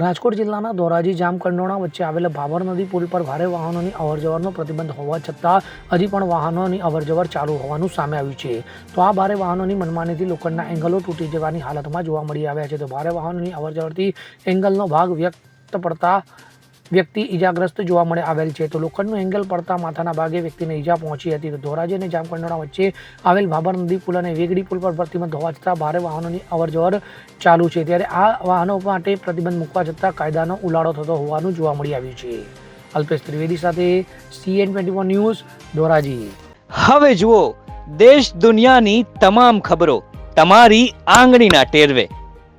રાજકોટ જિલ્લાના ધોરાજી જામકંડોરણા વચ્ચે આવેલા ભાભર નદી પુલ પર ભારે વાહનોની અવરજવરનો પ્રતિબંધ હોવા છતાં હજી પણ વાહનોની અવરજવર ચાલુ હોવાનું સામે આવ્યું છે. તો આ ભારે વાહનોની મનમાનીથી લોખંડના એંગલો તૂટી જવાની હાલતમાં જોવા મળી આવ્યા છે. તો ભારે વાહનોની અવરજવરથી એંગલનો ભાગ વ્યક્ત પડતા વ્યક્તિ ઈજાગ્રસ્ત જોવા મળે આવેલ છે. તો લોખંડનું એંગલ પડતા માથાના ભાગે વ્યક્તિને ઈજા પહોંચી હતી. તો ધોરાજી અને જામકંડોળા વચ્ચે આવેલ ભાભર નદી પુલ અને વેગડી પુલ પર પ્રતિબંધ હોવા છતાં ભારે વાહનોની અવરજવર ચાલુ છે. ત્યારે આ વાહનો માટે પ્રતિબંધ મૂકવા છતાં કાયદાનો ઉલાળો થતો હોવાનું જોવા મળી આવ્યું છે. અલ્પેશ ત્રિવેદી સાથે સીએન ટ્વેન્ટી ન્યૂઝ, ધોરાજી. હવે જુઓ, દેશ દુનિયાની તમામ ખબરો તમારી આંગળીના ટેરવે.